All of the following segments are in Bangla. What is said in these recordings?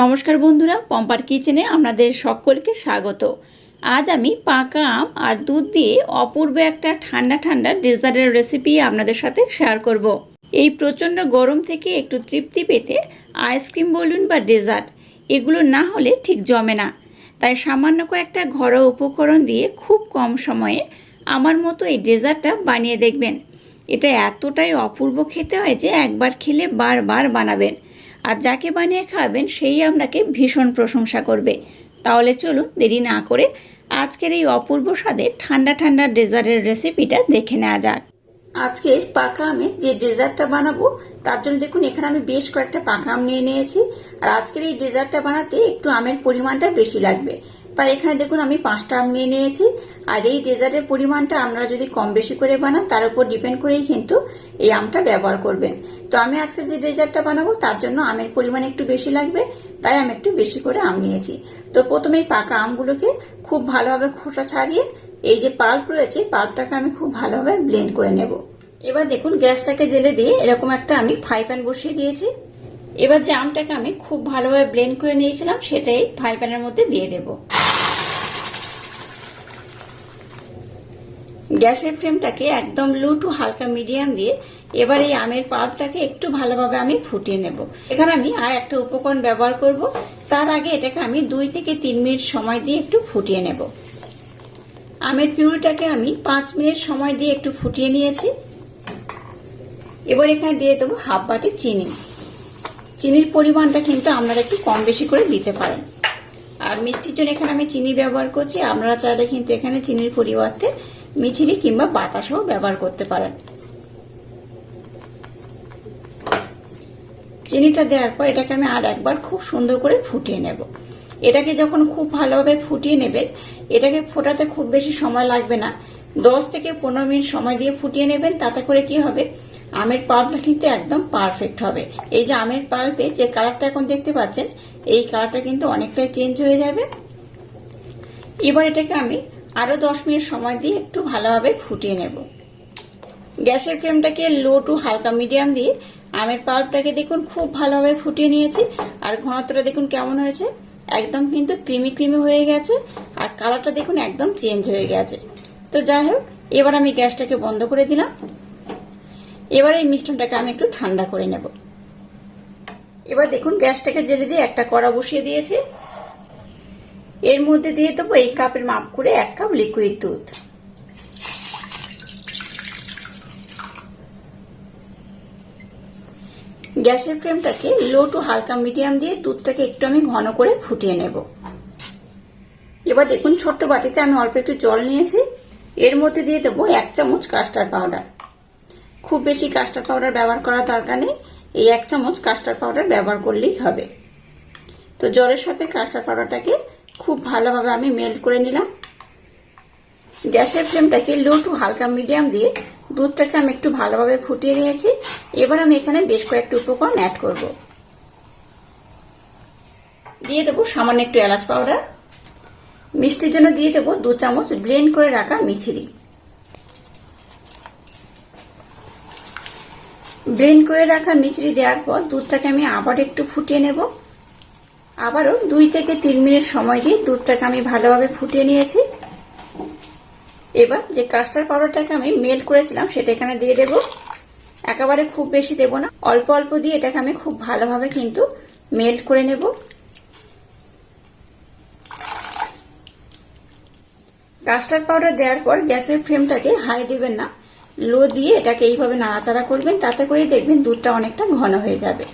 নমস্কার বন্ধুরা, পম্পার কিচেনে আপনাদের সকলকে স্বাগত। আজ আমি পাকা আম আর দুধ দিয়ে অপূর্ব একটা ঠান্ডা ঠান্ডা ডেজার্টের রেসিপি আপনাদের সাথে শেয়ার করব। এই প্রচণ্ড গরম থেকে একটু তৃপ্তি পেতে আইসক্রিম বলুন বা ডেজার্ট এগুলো না হলে ঠিক জমে না। তাই সামান্য কয়েকটা ঘরোয়া উপকরণ দিয়ে খুব কম সময়ে আমার মতো এই ডেজার্টটা বানিয়ে দেখবেন। এটা এতটাই অপূর্ব খেতে হয় যে একবার খেলে বারবার বানাবেন। আর যাকে বানিয়ে খাওয়াবেন সেই আপনাকে ভীষণ প্রশংসা করবে। তাহলে চলুন দেরি না করে আজকের এই অপূর্ব স্বাদের ঠান্ডা ঠান্ডা ডেজার্টের রেসিপিটা দেখে নেওয়া যাক। আজকের পাকা আমে যে ডেজার্টটা বানাবো, তার জন্য দেখুন এখানে আমি বেশ কয়েকটা পাকা আম নিয়ে নিয়েছি। আর আজকের এই ডেজার্টটা বানাতে একটু আমের পরিমাণটা বেশি লাগবে। তাই এখানে দেখুন আমি পাঁচটা আম নিয়ে নিয়েছি। আর এই ডেজার্টের পরিমাণটা আপনারা যদি কম বেশি করে বানান, তার উপর ডিপেন্ড করেই কিন্তু এই আমটা ব্যবহার করবেন। তো আমি আজকে যে ডেজার্টটা বানাবো, তার জন্য আমের পরিমাণ একটু বেশি লাগবে, তাই আমি একটু বেশি করে আম নিয়েছি। তো প্রথমে পাকা আমগুলোকে খুব ভালোভাবে খোসা ছাড়িয়ে এই যে পাল্প রয়েছে পাল্পটাকে আমি খুব ভালোভাবে ব্লেন্ড করে নেব। এবার দেখুন গ্যাসটাকে জেলে দিয়ে এরকম একটা আমি ফ্রাই প্যান বসিয়ে দিয়েছি। এবার যে আমটাকে আমি খুব ভালোভাবে ব্লেন্ড করে নিয়েছিলাম, সেটাই ফ্রাই প্যানের মধ্যে দিয়ে দেব। গ্যাসের ফ্লেমটাকে একদম লো টু হালকা মিডিয়াম দিয়ে এবার এই আমের পাল্পটাকে একটু ভালোভাবে আমি ফুটিয়ে নেব। এখানে আমি আর একটা উপকরণ ব্যবহার করব। তার আগে এটাকে আমি দুই থেকে তিন মিনিট সময় দিয়ে একটু ফুটিয়ে নেব। আমের পিউরিটাকে আমি পাঁচ মিনিট সময় দিয়ে একটু ফুটিয়ে নিয়েছি। এবার এখানে দিয়ে দেবো হাফ বাটি চিনি। চিনির পরিমাণটা কিন্তু আপনারা একটু কম বেশি করে দিতে পারেন। আর মিষ্টির জন্য এখানে আমি চিনি ব্যবহার করছি। আপনারা চাইলে কিন্তু এখানে চিনির পরিবর্তে মিছিলি কিংবা বাতাসও ব্যবহার করতে পারেন। চিনিটা দেওয়ার পর এটাকে আমি আর একবার খুব সুন্দর করে ফুটিয়ে নেব। এটাকে যখন খুব ভালোভাবে ফুটিয়ে নেবেন এটাকে ফোটাতে খুব বেশি সময় লাগবে না। দশ থেকে পনেরো মিনিট সময় দিয়ে ফুটিয়ে নেবেন, তাতে করে কি হবে? আমের পাল্পটা কিন্তু একদম পারফেক্ট হবে। এই যে আমের পাল্পে যে কালারটা এখন দেখতে পাচ্ছেন, এই কালারটা কিন্তু অনেকটাই চেঞ্জ হয়ে যাবে। এবার এটাকে আমি আরও দশ মিনিট সময় দিয়ে একটু ভালোভাবে ফুটিয়ে নেব। গ্যাসের ফ্লেমটাকে লো টু হালকা মিডিয়াম দিয়ে আমের পাল্পটাকে দেখুন খুব ভালোভাবে ফুটিয়ে নিয়েছি। আর ঘনত্বটা দেখুন কেমন হয়েছে। একদম কিন্তু ক্রিমি ক্রিমি হয়ে গেছে আর কালারটা দেখুন একদম চেঞ্জ হয়ে গেছে। তো যাই হোক, এবার আমি গ্যাসটাকে বন্ধ করে দিলাম। এবার এই মিশ্রণটাকে আমি একটু ঠান্ডা করে নেব। এবার দেখুন গ্যাসটাকে জেলে দিয়ে একটা কড়া বসিয়ে দিয়েছি। এর মধ্যে দিয়ে দেবো এই কাপের মাপ করে এক কাপ লিকুইড দুধ। গ্যাসের ফ্লেমটাকে লো টু হালকা মিডিয়াম দিয়ে দুধটাকে একটু আমি ঘন করে ফুটিয়ে নেব। এবার দেখুন ছোট্ট বাটিতে আমি অল্প একটু জল নিয়েছি। এর মধ্যে দিয়ে দেবো এক চামচ কাস্টার্ড পাউডার খুব বেশি কাস্টার্ড পাউডার ব্যবহার করার দরকার নেই। এই এক চামচ কাস্টার্ড পাউডার ব্যবহার করলেই হবে। তো জলের সাথে কাস্টার্ড পাউডারটাকে খুব ভালোভাবে আমি মেল্ট করে নিলাম। গ্যাসের ফ্লেমটাকে লো টু হালকা মিডিয়াম দিয়ে দুধটাকে আমি একটু ভালোভাবে ফুটিয়ে নিয়েছি। এবার আমি এখানে বেশ কয়েকটা উপকরণ অ্যাড করব। দিয়ে দেবো সামান্য একটু এলাচ পাউডার মিষ্টির জন্য দিয়ে দেবো দু চামচ ব্লেন্ড করে রাখা মিছিরি। ব্লেন্ড করে রাখা মিচড়ি দেওয়ার পর দুধটাকে আমি আবার একটু ফুটিয়ে নেব। আবারও দুই থেকে তিন মিনিট সময় দিয়ে দুধটাকে আমি ভালোভাবে ফুটিয়ে নিয়েছি। এবার যে কাস্টার্ড পাউডারটাকে আমি মেল করেছিলাম, সেটা এখানে দিয়ে দেব। একেবারে খুব বেশি দেব না, অল্প অল্প দিয়ে এটাকে আমি খুব ভালোভাবে কিন্তু মেল্ট করে নেব। কাস্টার্ড পাউডার দেওয়ার পর গ্যাসের ফ্লেমটাকে হাই দেবেন না, লো দিয়ে এটাকে এইভাবে নাড়াচাড়া করবেন, তাতে করেই দেখবেন দুধটা অনেকটা ঘন হয়ে যাবে।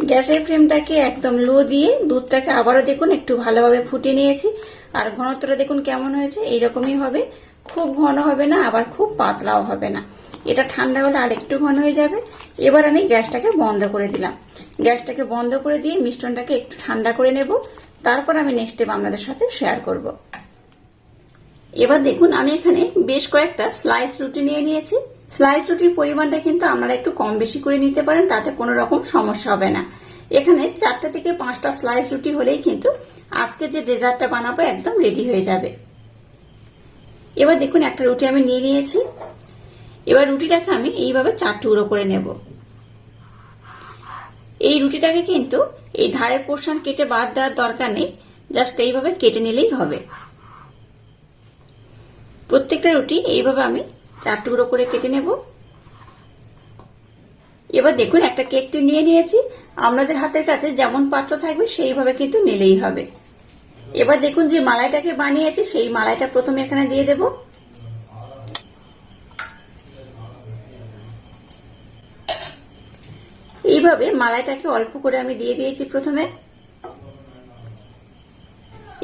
গ্যাসের ফ্লেমটাকে একদম লো দিয়ে দুধটাকে আবারও দেখুন, একটু ভালোভাবে ফুটে নিয়েছি। আর ঘনত্বটা দেখুন কেমন হয়েছে, এইরকমই হবে। খুব ঘন হবে না, আবার খুব পাতলাও হবে না। এটা ঠান্ডা হলে আর একটু ঘন হয়ে যাবে। এবার আমি গ্যাসটাকে বন্ধ করে দিলাম। গ্যাসটাকে বন্ধ করে দিয়ে মিশ্রণটাকে একটু ঠান্ডা করে নেব। তারপর আমি নেক্সট স্টেপ আপনাদের সাথে শেয়ার করব। এবার দেখুন, আমি এখানে বেশ কয়েকটা স্লাইস রুটি নিয়ে নিয়েছি। স্লাইস রুটির পরিমাণটা কিন্তু আপনারা একটু কম বেশি করে নিতে পারেন, তাতে কোনো রকম সমস্যা হবে না। এখানে চারটে থেকে পাঁচটা স্লাইস রুটি হলেই কিন্তু আজকে যে ডেজার্টটা বানাবো একদম রেডি হয়ে যাবে। এবার দেখুন একটা রুটি আমি নিয়ে নিয়েছি। এবার রুটিটাকে আমি এইভাবে চার টুকরো করে নেব। এই রুটিটাকে কিন্তু এই ধারের পোর্শন কেটে বাদ দেওয়ার দরকার নেই জাস্ট এইভাবে কেটে নিলেই হবে। প্রত্যেকটা রুটি এইভাবে আমি চার টুকরো করে কেটে নেব। এবার দেখুন, একটা কেকটি নিয়ে নিয়েছি। আপনাদের হাতের কাছে যেমন পাত্র থাকবে, সেইভাবে কিন্তু নিলেই হবে। এবার দেখুন যে মালাইটাকে বানিয়েছি, সেই মালাইটা প্রথমে এখানে দিয়ে দেব। এইভাবে মালাইটাকে অল্প করে আমি দিয়ে দিয়েছি প্রথমে।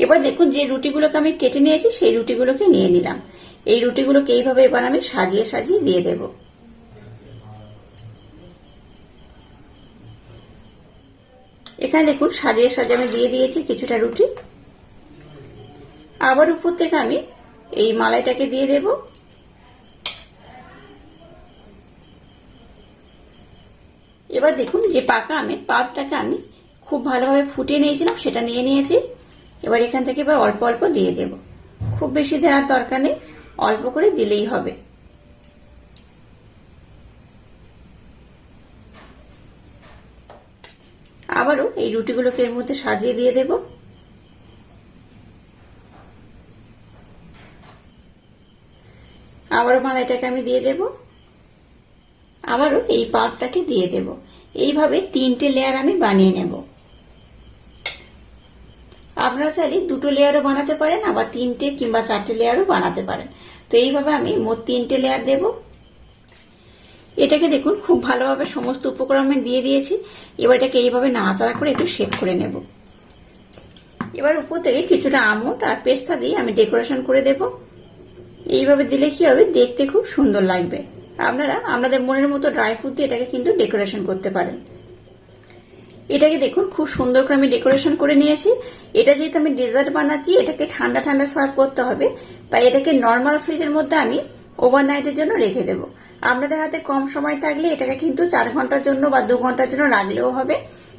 এবার দেখুন যে রুটিগুলোকে আমি কেটে নিয়েছি, সেই রুটিগুলোকে নিয়ে নিলাম। এই রুটিগুলোকে এইভাবে এবার আমি সাজিয়ে সাজিয়ে দিয়ে দেব। এখানে দেখুন, সাজিয়ে সাজিয়ে আমি দিয়ে দিয়েছি কিছুটা রুটি। আবার উপর থেকে আমি এই মালাইটাকে দিয়ে দেব। এবার দেখুন, যে পাকা আমি পাপটাকে আমি খুব ভালোভাবে ফুটিয়ে নিয়েছিলাম, সেটা নিয়ে নিয়েছি। এবার এখান থেকে এবার অল্প অল্প দিয়ে দেব। খুব বেশি দেওয়ার দরকার নেই। অল্প করে দিলেই হবে। আবারও এই রুটিগুলোকে এর মধ্যে সাজিয়ে দিয়ে দেব। আবারও মালাইটাকে আমি দিয়ে দেব। আবারও এই পাল্পটাকে দিয়ে দেব। এইভাবে তিনটে লেয়ার আমি বানিয়ে নেব। আপনারা চাইলে দুটো লেয়ারও বানাতে পারেন, আবার তিনটে কিংবা চারটে লেয়ারও বানাতে পারেন। তো এইভাবে আমি মোট তিনটে লেয়ার দেব। এটাকে দেখুন, খুব ভালোভাবে সমস্ত উপকরণ দিয়ে দিয়েছি। এবার এটাকে এইভাবে নাড়াচাড়া করে একটু শেপ করে নেব। এবার উপর থেকে কিছুটা আমন্ড আর পেস্তা দিয়ে আমি ডেকোরেশন করে দেব। এইভাবে দিলে কি হবে, দেখতে খুব সুন্দর লাগবে। আপনারা আপনাদের মনের মতো ড্রাই ফ্রুট দিয়ে এটাকে কিন্তু ডেকোরেশন করতে পারেন। এটাকে দেখুন, খুব সুন্দর করে আমি ডেকোরেশন করে নিয়েছি। এটা যেহেতু আমি ডেজার্ট বানাচ্ছি, এটাকে ঠান্ডা ঠান্ডা সার্ভ করতে হবে। তাই এটাকে নর্মাল ফ্রিজের মধ্যে আমি ওভারনাইটের জন্য রেখে দেব। আপনাদের হাতে কম সময় থাকলে এটাকে কিন্তু চার ঘণ্টার জন্য বা দু ঘণ্টার জন্য রাখলেও হবে।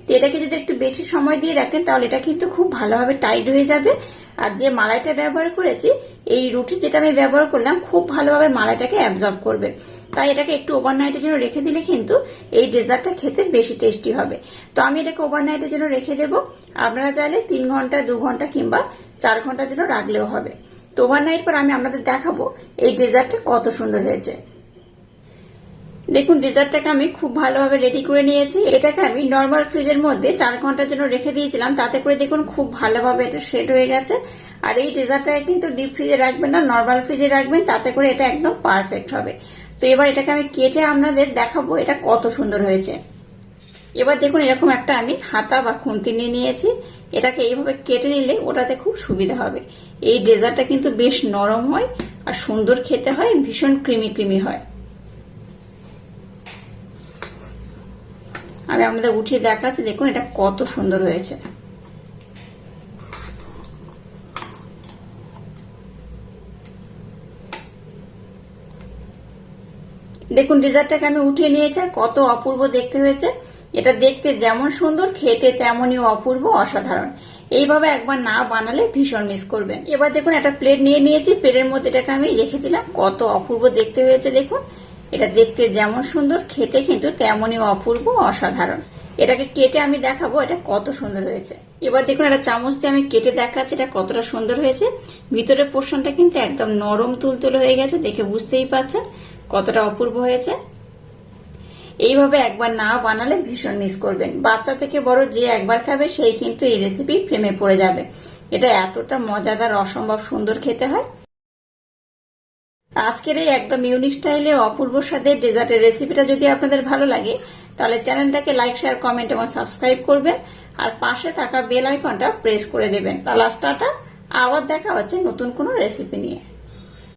তো এটাকে যদি একটু বেশি সময় দিয়ে রাখেন, তাহলে এটা কিন্তু খুব ভালোভাবে টাইট হয়ে যাবে। আর যে মালাইটা ব্যবহার করেছি, এই রুটি যেটা আমি ব্যবহার করলাম, খুব ভালোভাবে মালাইটাকে অ্যাবজর্ব করবে। তাই এটাকে একটু ওভারনাইটের জন্য রেখে দিলে কিন্তু এই ডেজার্টটা খেতে বেশি টেস্টি হবে। তো আমি এটাকে ওভারনাইটের জন্য রেখে দেব। আপনারা চাইলে তিন ঘণ্টা, দু ঘণ্টা কিংবা চার ঘণ্টার জন্য রাখলেও হবে। তো ওভারনাইট পর আমি আপনাদের দেখাবো এই ডেজার্টটা কত সুন্দর হয়েছে। দেখুন, ডেজার্টটাকে আমি খুব ভালোভাবে রেডি করে নিয়েছি। এটাকে আমি নর্মাল ফ্রিজের মধ্যে চার ঘণ্টার জন্য রেখে দিয়েছিলাম। তাতে করে দেখুন, খুব ভালোভাবে এটা সেট হয়ে গেছে। আর এই ডেজার্টটাকে কিন্তু ডিপ ফ্রিজে রাখবেন না নর্মাল ফ্রিজে রাখবেন। তাতে করে এটা একদম পারফেক্ট হবে। তো এবার এটাকে আমি কেটে আপনাদের দেখাবো এটা কত সুন্দর হয়েছে। এবার দেখুন এরকম একটা আমি হাতা বা খুন্তি নিয়ে নিয়েছি। এটাকে এইভাবে কেটে নিলে ওটাতে খুব সুবিধা হবে। এই ডেজার্টটা কিন্তু বেশ নরম হয় আর সুন্দর খেতে হয়, ভীষণ ক্রিমি ক্রিমি হয়। আমি আপনাদের উঠিয়ে দেখাচ্ছি, দেখুন এটা কত সুন্দর হয়েছে। দেখুন, ডেজার্টটাকে আমি উঠিয়ে নিয়েছি আর কত অপূর্ব দেখতে হয়েছে। এটা দেখতে যেমন সুন্দর, খেতে তেমনই অপূর্ব, অসাধারণ। এইভাবে একবার না বানালে ভীষণ মিস করবেন। এবার দেখুন, একটা প্লেট নিয়ে নিয়েছি। প্লেটের মধ্যে এটাকে আমি রেখে দিলাম। কত অপূর্ব দেখতে হয়েছে, দেখুন। এটা দেখতে যেমন সুন্দর, খেতে কিন্তু তেমনই অপূর্ব, অসাধারণ। এটাকে কেটে আমি দেখাবো, এটা কত সুন্দর হয়েছে। এবার দেখুন, একটা চামচ দিয়ে আমি কেটে দেখাচ্ছি, এটা কতটা সুন্দর হয়েছে। ভিতরের পোর্শনটা কিন্তু একদম নরম, তুলতুলে হয়ে গেছে, দেখে বুঝতেই পারছেন। কতটা অপূর্ব হয়েছে? এইভাবে একবার না বানালে ভীষণ মিস করবেন। বাচ্চা থেকে বড় যে একবার খাবে, সেই কিন্তু এই রেসিপি প্রেমে পড়ে যাবে। এটা এতটা মজাদার, অসম্ভব সুন্দর খেতে হয়। আজকের এই একদম ইউনিক স্টাইলে অপূর্ব স্বাদের ডেজার্টের রেসিপিটা যদি আপনাদের ভালো লাগে, তাহলে চ্যানেলটাকে লাইক শেয়ার কমেন্ট এবং সাবস্ক্রাইব করবেন। আর পাশে থাকা বেল আইকনটা প্রেস করে দেবেন। তাহলে আবার দেখা হচ্ছে নতুন কোনো রেসিপি নিয়ে।